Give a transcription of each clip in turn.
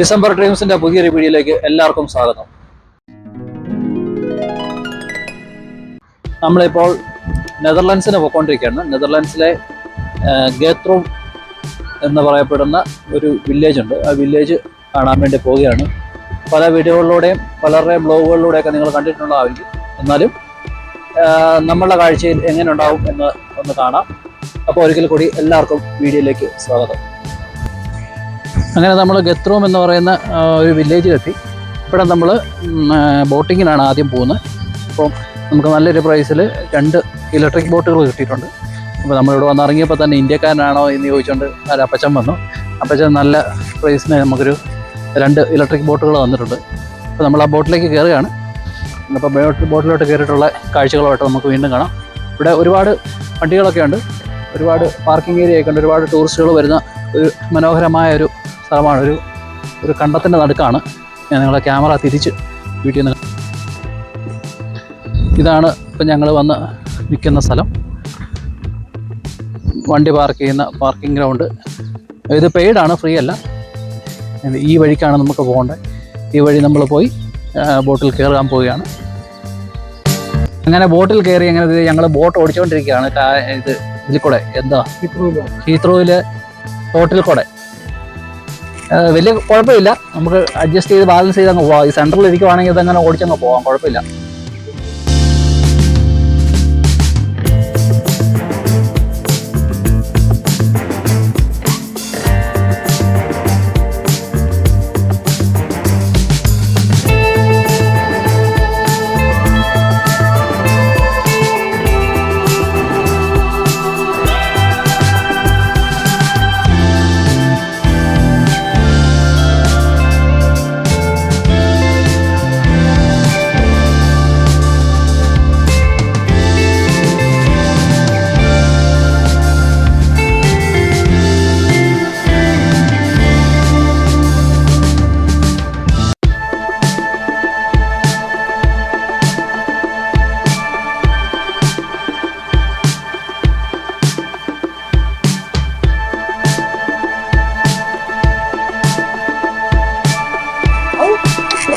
December ഡ്രീംസിന്റെ പുതിയൊരു വീഡിയോയിലേക്ക് എല്ലാവർക്കും സ്വാഗതം. നമ്മളിപ്പോൾ നെതർലാൻഡ്സിന് പോയിക്കൊണ്ടിരിക്കുകയാണ്. നെതർലാൻഡ്സിലെ ഗേത്രോം എന്ന് പറയപ്പെടുന്ന ഒരു വില്ലേജ് ഉണ്ട്. ആ വില്ലേജ് കാണാൻ വേണ്ടി പോവുകയാണ്. പല വീഡിയോകളിലൂടെയും പലരുടെയും ബ്ലോഗുകളിലൂടെയൊക്കെ നിങ്ങൾ കണ്ടിട്ടുള്ളതായിരിക്കും എന്നാലും നമ്മളുടെ കാഴ്ചയിൽ എങ്ങനെ ഉണ്ടാവും എന്ന് ഒന്ന് കാണാം. അപ്പോൾ ഒരിക്കൽ കൂടി എല്ലാവർക്കും വീഡിയോയിലേക്ക് സ്വാഗതം. അങ്ങനെ നമ്മൾ ഗത്രോം എന്ന് പറയുന്ന ഒരു വില്ലേജിലെത്തി. ഇവിടെ നമ്മൾ ബോട്ടിങ്ങിനാണ് ആദ്യം പോകുന്നത്. അപ്പോൾ നമുക്ക് നല്ലൊരു പ്രൈസിൽ രണ്ട് ഇലക്ട്രിക് ബോട്ടുകൾ കിട്ടിയിട്ടുണ്ട്. അപ്പോൾ നമ്മളിവിടെ വന്നിറങ്ങിയപ്പോൾ തന്നെ ഇന്ത്യക്കാരനാണോ എന്ന് ചോദിച്ചുകൊണ്ട് ഒരു അപ്പച്ചൻ വന്നു. അപ്പച്ചൻ നല്ല പ്രൈസിന് നമുക്കൊരു രണ്ട് ഇലക്ട്രിക് ബോട്ടുകൾ വന്നിട്ടുണ്ട് അപ്പോൾ നമ്മൾ ആ ബോട്ടിലേക്ക് കയറുകയാണ് അപ്പോൾ ബോട്ട് ബോട്ടിലോട്ട് കയറിയിട്ടുള്ള കാഴ്ചകളുമായിട്ട് നമുക്ക് വീണ്ടും കാണാം. ഇവിടെ ഒരുപാട് വണ്ടികളൊക്കെ ഉണ്ട്. ഒരുപാട് പാർക്കിംഗ് ഏരിയ ഒക്കെ ഉണ്ട്. ഒരുപാട് ടൂറിസ്റ്റുകൾ വരുന്ന ഒരു മനോഹരമായ ഒരു സ്ഥലമാണ്. ഒരു ഒരു കണ്ടത്തിന്റെ നടുക്കാണ്. ഞാൻ നിങ്ങളെ ക്യാമറ തിരിച്ച് വീട്ടിൽ നിന്ന് ഇതാണ് ഇപ്പം ഞങ്ങൾ വന്ന് നിൽക്കുന്ന സ്ഥലം. വണ്ടി പാർക്ക് ചെയ്യുന്ന പാർക്കിംഗ് ഗ്രൗണ്ട്. ഇത് പെയ്ഡാണ് ഫ്രീ അല്ല. ഈ വഴിക്കാണ് നമുക്ക് പോകേണ്ടത്. ഈ വഴി നമ്മൾ പോയി ബോട്ടിൽ കയറാൻ പോവുകയാണ്. അങ്ങനെ ബോട്ടിൽ കയറി അങ്ങനെ ഞങ്ങൾ ബോട്ട് ഓടിച്ചുകൊണ്ടിരിക്കുകയാണ്. ഇത് ഇതിൽ കൂടെ എന്താ? ഹീത്രോയിൽ ബോട്ടിൽ കൂടെ. വലിയ കുഴപ്പമില്ല. നമുക്ക് അഡ്ജസ്റ്റ് ചെയ്ത് ബാലൻസ് ചെയ്ത് അങ്ങ് പോവാം. ഈ സെൻട്രൽ ഇരിക്കുവാണെങ്കിൽ ഇതങ്ങനെ ഓടിച്ചങ്ങ് പോവാം. കുഴപ്പമില്ല.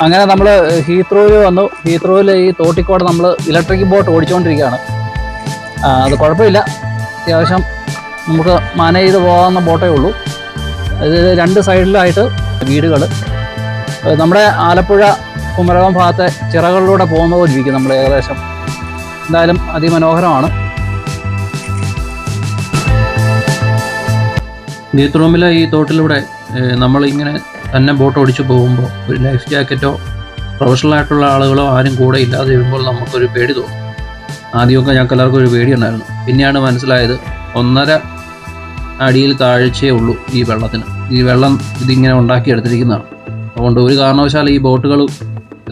അങ്ങനെ നമ്മൾ ഹീത്രോയിൽ വന്നു. ഹീത്രോയിൽ ഈ തോട്ടിക്കോടെ നമ്മൾ ഇലക്ട്രിക് ബോട്ട് ഓടിച്ചുകൊണ്ടിരിക്കുകയാണ് അത് കുഴപ്പമില്ല. അത്യാവശ്യം നമുക്ക് മാനേജ് ചെയ്ത് പോകാവുന്ന ബോട്ടേ ഉള്ളൂ. ഇത് രണ്ട് സൈഡിലായിട്ട് വീടുകൾ നമ്മുടെ ആലപ്പുഴ കുമരകം ഭാഗത്തെ ചിറകളിലൂടെ പോകുന്ന പോലെ ഇരിക്കും നമ്മൾ ഏകദേശം. എന്തായാലും അതിമനോഹരമാണ്. ഗീത്രൂമിലെ ഈ തോട്ടിലൂടെ നമ്മളിങ്ങനെ തന്നെ ബോട്ട് ഓടിച്ചു പോകുമ്പോൾ ഒരു ലൈഫ് ജാക്കറ്റോ പ്രൊഫഷണൽ ആയിട്ടുള്ള ആളുകളോ ആരും കൂടെ ഇല്ലാതെ വരുമ്പോൾ നമുക്കൊരു പേടി തോന്നും. ആദ്യമൊക്കെ ഞങ്ങൾക്ക് എല്ലാവർക്കും ഒരു പേടി ഉണ്ടായിരുന്നു പിന്നെയാണ് മനസ്സിലായത് ഒന്നര അടിയിൽ താഴ്ചയേ ഉള്ളൂ ഈ വെള്ളത്തിന്. ഈ വെള്ളം ഇതിങ്ങനെ ഉണ്ടാക്കിയെടുത്തിരിക്കുന്നതാണ്. അതുകൊണ്ട് ഒരു കാരണവശാൽ ഈ ബോട്ടുകൾ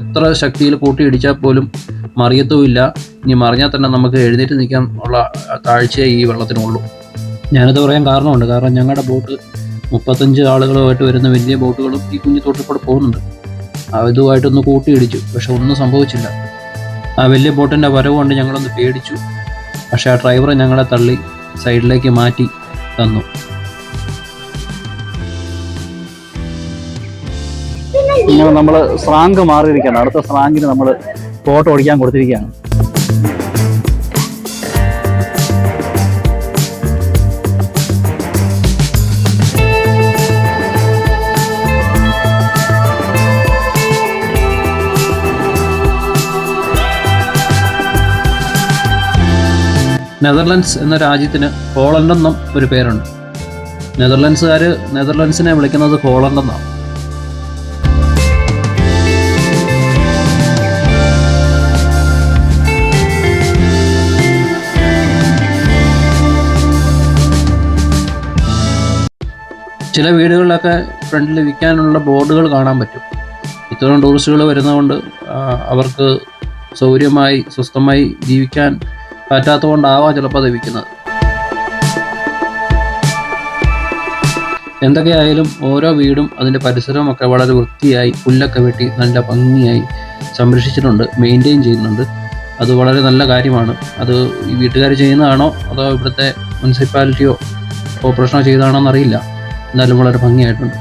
എത്ര ശക്തിയിൽ കൂട്ടിയിടിച്ചാൽ പോലും മറിയത്തുമില്ല. ഇനി മറിഞ്ഞാൽ തന്നെ നമുക്ക് എഴുന്നേറ്റ് നിൽക്കാൻ ഉള്ള താഴ്ചയെ ഈ വെള്ളത്തിനുള്ളൂ. ഞാനത് പറയാൻ കാരണമുണ്ട്. കാരണം ഞങ്ങളുടെ ബോട്ട് മുപ്പത്തഞ്ച് ആളുകളുമായിട്ട് വരുന്ന വലിയ ബോട്ടുകളും ഈ കുഞ്ഞു തോട്ടിൽ കൂടെ പോകുന്നുണ്ട്. ഇതുമായിട്ടൊന്ന് കൂട്ടിയിടിച്ചു. പക്ഷെ ഒന്നും സംഭവിച്ചില്ല. ആ വലിയ ബോട്ടിന്റെ വരവ് കൊണ്ട് ഞങ്ങളൊന്ന് പേടിച്ചു. പക്ഷെ ആ ഡ്രൈവറെ ഞങ്ങളെ തള്ളി സൈഡിലേക്ക് മാറ്റി തന്നു. നമ്മൾ സ്രാങ്ക് മാറിയിരിക്കുകയാണ്. അടുത്ത സ്രാങ്കിന് നമ്മൾ ബോട്ട് ഓടിക്കാൻ കൊടുത്തിരിക്കുകയാണ്. നെതർലൻഡ്സ് എന്ന രാജ്യത്തിന് ഹോളണ്ട് എന്നും ഒരു പേരുണ്ട്. നെതർലൻഡ്സുകാർ നെതർലൻഡ്സിനെ വിളിക്കുന്നത് ഹോളണ്ട് എന്നാണ് ചില വീടുകളിലൊക്കെ ഫ്രണ്ടിൽ വിൽക്കാനുള്ള ബോർഡുകൾ കാണാൻ പറ്റും. ഇത്തരം ടൂറിസ്റ്റുകൾ വരുന്നതുകൊണ്ട് അവർക്ക് സൗകര്യമായി സ്വസ്ഥമായി ജീവിക്കാൻ പറ്റാത്തതുകൊണ്ടാവാം ചിലപ്പോൾ ദവിക്കുന്നത് എന്തൊക്കെയായാലും ഓരോ വീടും അതിന്റെ ഒക്കെ വളരെ വൃത്തിയായി പുല്ലൊക്കെ വെട്ടി നല്ല ഭംഗിയായി സംരക്ഷിച്ചിട്ടുണ്ട് മെയിന്റെയിൻ ചെയ്യുന്നുണ്ട്. അത് വളരെ നല്ല കാര്യമാണ്. അത് ഈ വീട്ടുകാർ ചെയ്യുന്നതാണോ അതോ ഇവിടുത്തെ മുനിസിപ്പാലിറ്റിയോ കോർപ്പറേഷനോ ചെയ്തതാണോ എന്നറിയില്ല. എന്നാലും വളരെ ഭംഗിയായിട്ടുണ്ട്.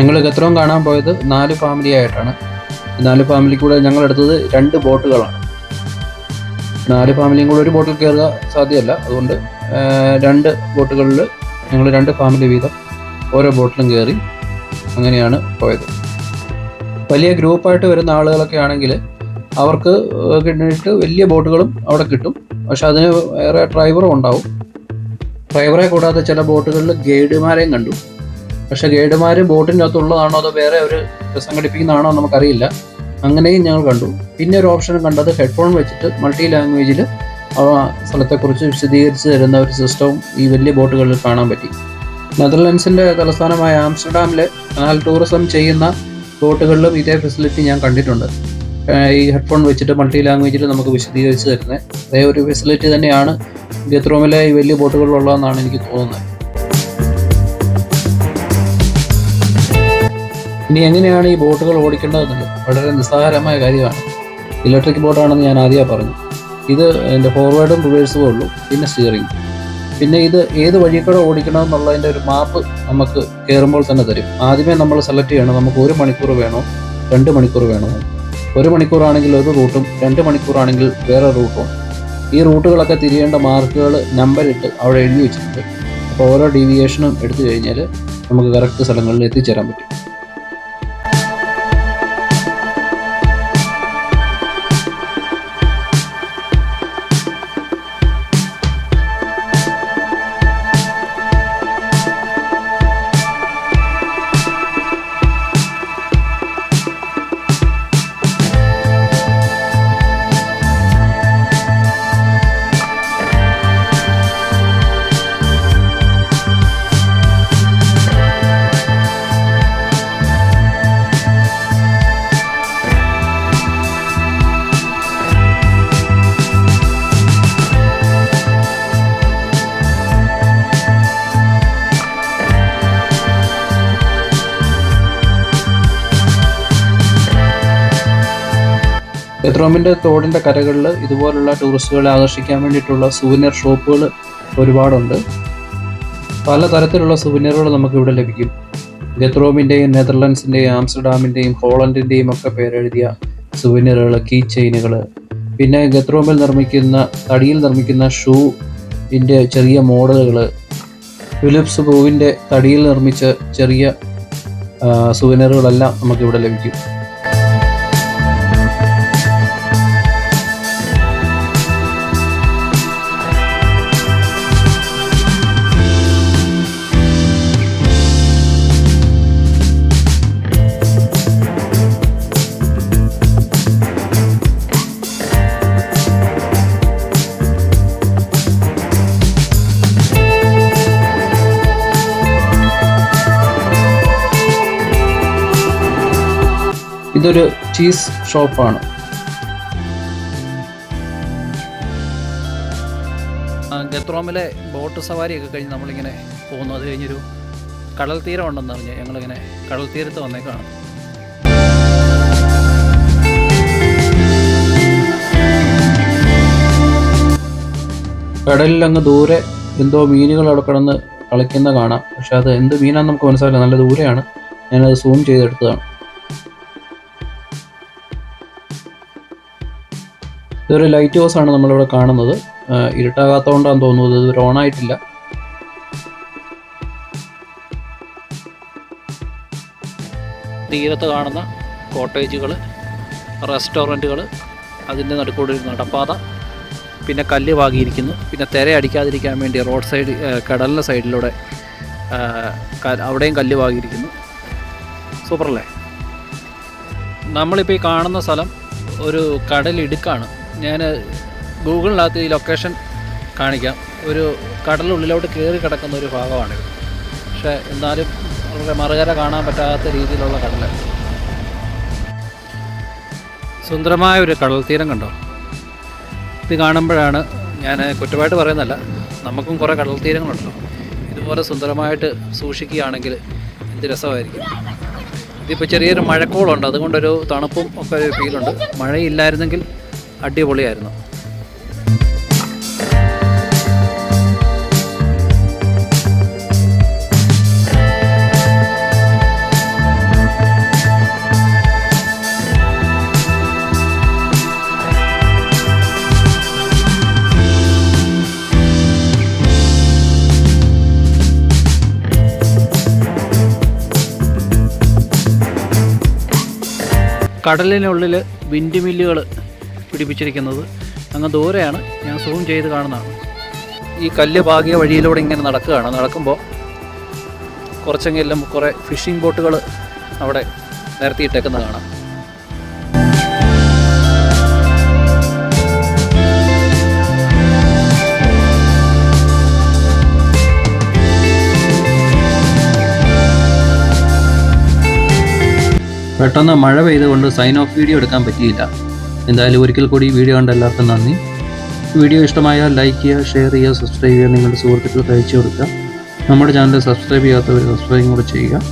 ഞങ്ങൾ ഗത്രോം കാണാൻ പോയത് നാല് ഫാമിലി ആയിട്ടാണ്. നാല് ഫാമിലി കൂടെ ഞങ്ങൾ എടുത്തത് രണ്ട് ബോട്ടുകളാണ്. നാല് ഫാമിലിയും കൂടെ ഒരു ബോട്ടിൽ കയറുക സാധ്യമല്ല. അതുകൊണ്ട് രണ്ട് ബോട്ടുകളിൽ ഞങ്ങൾ രണ്ട് ഫാമിലി വീതം ഓരോ ബോട്ടിലും കയറി അങ്ങനെയാണ് പോയത്. വലിയ ഗ്രൂപ്പായിട്ട് വരുന്ന ആളുകളൊക്കെ ആണെങ്കിൽ അവർക്ക് കിട്ടിയിട്ട് വലിയ ബോട്ടുകളും അവിടെ കിട്ടും. പക്ഷെ അതിന് വേറെ ഡ്രൈവറും ഉണ്ടാവും. ഡ്രൈവറെ കൂടാതെ ചില ബോട്ടുകളിൽ ഗൈഡുമാരെയും കണ്ടു. പക്ഷെ ഗൈഡുമാർ ബോട്ടിനകത്തുള്ളതാണോ അതോ വേറെ ഒരു സംഘടിപ്പിക്കുന്നതാണോ നമുക്കറിയില്ല. അങ്ങനെയും ഞങ്ങൾ കണ്ടു. പിന്നെ ഒരു ഓപ്ഷൻ കണ്ടത് ഹെഡ്ഫോൺ വെച്ചിട്ട് മൾട്ടി ലാംഗ്വേജിൽ ആ സ്ഥലത്തെക്കുറിച്ച് വിശദീകരിച്ച് തരുന്ന ഒരു സിസ്റ്റവും ഈ വലിയ ബോട്ടുകളിൽ കാണാൻ പറ്റി. നെതർലൻഡ്സിന്റെ തലസ്ഥാനമായ ആംസ്റ്റർഡാമിലെ കനാൽ ടൂറിസം ചെയ്യുന്ന ബോട്ടുകളിലും ഇതേ ഫെസിലിറ്റി ഞാൻ കണ്ടിട്ടുണ്ട്. ഈ ഹെഡ്ഫോൺ വെച്ചിട്ട് മൾട്ടി ലാംഗ്വേജിൽ നമുക്ക് വിശദീകരിച്ച് തരുന്നത്. അതേ ഒരു ഫെസിലിറ്റി തന്നെയാണ് ഗത്രോമിലെ ഈ വലിയ ബോട്ടുകളിലുള്ളതെന്നാണ് എനിക്ക് തോന്നുന്നത്. ഇനി എങ്ങനെയാണ് ഈ ബോട്ടുകൾ ഓടിക്കേണ്ടതെന്നുള്ളത് വളരെ നിസ്സാരമായ കാര്യമാണ്. ഇലക്ട്രിക് ബോട്ടാണെന്ന് ഞാൻ ആദ്യമേ പറഞ്ഞു. ഇത് എന്റെ ഫോർവേഡും റിവേഴ്സും ഉള്ളൂ പിന്നെ സ്റ്റിയറിംഗ്. പിന്നെ ഇത് ഏത് വഴി കൂടെ ഓടിക്കണം ഒരു മാപ്പ് നമുക്ക് കയറുമ്പോൾ തന്നെ തരും. ആദ്യമേ നമ്മൾ സെലക്ട് ചെയ്യണം നമുക്ക് ഒരു മണിക്കൂർ വേണോ രണ്ട് മണിക്കൂർ വേണോ? ഒരു മണിക്കൂറാണെങ്കിൽ ഒരു റൂട്ടും രണ്ട് മണിക്കൂറാണെങ്കിൽ വേറെ റൂട്ടും. ഈ റൂട്ടുകളൊക്കെ തിരിയേണ്ട മാർക്കുകൾ നമ്പറിട്ട് അവിടെ എഴുതി വെച്ചിട്ടുണ്ട്. അപ്പോൾ ഓരോ ഡീവിയേഷനും എടുത്തു കഴിഞ്ഞാൽ നമുക്ക് കറക്റ്റ് സ്ഥലങ്ങളിൽ എത്തിച്ചേരാൻ പറ്റും. എത്രോമിന്റെ തോടിന്റെ കരകളിൽ ഇതുപോലുള്ള ടൂറിസ്റ്റുകളെ ആകർഷിക്കാൻ വേണ്ടിയിട്ടുള്ള സുവനീർ ഷോപ്പുകൾ ഒരുപാടുണ്ട്. പലതരത്തിലുള്ള നമുക്ക് ഇവിടെ ലഭിക്കും. ഗത്രോമിന്റെയും നെതർലൻഡ്സിന്റെയും ആംസ്റ്റർഡാമിന്റെയും ഹോളണ്ടിന്റെയും ഒക്കെ പേരെഴുതിയ സുവനീറുകൾ കീ ചെയിനുകൾ പിന്നെ ഗത്രോമിൽ നിർമ്മിക്കുന്ന തടിയിൽ നിർമ്മിക്കുന്ന ഷൂ ഇന്റെ ചെറിയ മോഡലുകൾ ഫിലിപ്സ് പൂവിന്റെ തടിയിൽ നിർമ്മിച്ച ചെറിയ സുവനീറുകളെല്ലാം നമുക്കിവിടെ ലഭിക്കും. ഇതൊരു ചീസ് ഷോപ്പാണ് ഗത്രോമിലെ ബോട്ട് സവാരിയൊക്കെ കഴിഞ്ഞ് നമ്മളിങ്ങനെ പോകുന്നു. അത് കഴിഞ്ഞൊരു കടൽ തീരം ഉണ്ടെന്ന് പറഞ്ഞ് ഞങ്ങളിങ്ങനെ കടൽ തീരത്ത് വന്നേക്കാണ്. കടലിൽ അങ്ങ് ദൂരെ എന്തോ മീനുകൾ അവിടെ കിടന്ന് കളിക്കുന്ന കാണാം. പക്ഷെ അത് എന്ത് മീനാണെന്ന് നമുക്ക് മനസ്സിലായില്ല. നല്ല ദൂരെയാണ്. ഞാനത് സൂം ചെയ്തെടുത്തതാണ്. ഇതൊരു ലൈറ്റ് ഹൗസ് ആണ് നമ്മളിവിടെ കാണുന്നത്. ഇരുട്ടാകാത്തതുകൊണ്ടാണ് തോന്നുന്നത് ഇത് ഓൺ ആയിട്ടില്ല. തീരത്ത് കാണുന്ന കോട്ടേജുകൾ റെസ്റ്റോറന്റുകൾ അതിന്റെ നടുക്കൂടെ ഒരു നടപ്പാത. പിന്നെ കല്ല് വാങ്ങിയിരിക്കുന്നു പിന്നെ തിര അടിക്കാതിരിക്കാൻ വേണ്ടി റോഡ് സൈഡ് കടലിന്റെ സൈഡിലൂടെ അവിടെയും കല്ല് പാകിയിരിക്കുന്നു സൂപ്പറല്ലേ? നമ്മളിപ്പോൾ ഈ കാണുന്ന സ്ഥലം ഒരു കടലിടുക്കാണ് ഞാൻ ഗൂഗിളിനകത്ത് ഈ ലൊക്കേഷൻ കാണിക്കാം. ഒരു കടലുള്ളിലോട്ട് കയറി കിടക്കുന്ന ഒരു ഭാഗമാണ് പക്ഷേ എന്നാലും വളരെ മറുകര കാണാൻ പറ്റാത്ത രീതിയിലുള്ള കടൽ സുന്ദരമായ ഒരു കടൽ തീരം കണ്ടോ? ഇത് കാണുമ്പോഴാണ് ഞാൻ കുറ്റമായിട്ട് പറയുന്നല്ല നമുക്കും കുറേ കടൽ തീരങ്ങളുണ്ടല്ലോ. ഇതുപോലെ സുന്ദരമായിട്ട് സൂക്ഷിക്കുകയാണെങ്കിൽ എന്ത് രസമായിരിക്കും. ഇതിപ്പോൾ ചെറിയൊരു മഴക്കോളുണ്ട്. അതുകൊണ്ടൊരു തണുപ്പും ഒക്കെ ഒരു ഫീലുണ്ട് മഴയില്ലായിരുന്നെങ്കിൽ അടിപൊളിയായിരുന്നു. കടലിനുള്ളിൽ വിൻഡ് മില്ലുകൾ പിടിപ്പിച്ചിരിക്കുന്നത്. അങ്ങ് ദൂരെയാണ് ഞാൻ സൂം ചെയ്ത് കാണുന്നതാണ്. ഈ കല്ല് പാകിയ വഴിയിലൂടെ ഇങ്ങനെ നടക്കുകയാണ്. നടക്കുമ്പോൾ കുറച്ചെങ്കിലും കുറേ ഫിഷിംഗ് ബോട്ടുകൾ അവിടെ നിരത്തിയിട്ടേക്കുന്നത് കാണാം പെട്ടെന്ന് മഴ പെയ്തുകൊണ്ട് സൈൻ ഓഫ് വീഡിയോ എടുക്കാൻ പറ്റിയില്ല. എന്തായാലും ഒരിക്കൽ കൂടി വീഡിയോ കണ്ട എല്ലാവർക്കും നന്ദി. വീഡിയോ ഇഷ്ടമായാൽ ലൈക്ക് ചെയ്യുക ഷെയർ ചെയ്യുക സബ്സ്ക്രൈബ് ചെയ്യുക നിങ്ങളുടെ സുഹൃത്തുക്കൾക്ക് അയച്ചു കൊടുക്കുക. നമ്മുടെ ചാനൽ സബ്സ്ക്രൈബ് ചെയ്യാത്തവർ സബ്സ്ക്രൈബും കൂടെ ചെയ്യുക.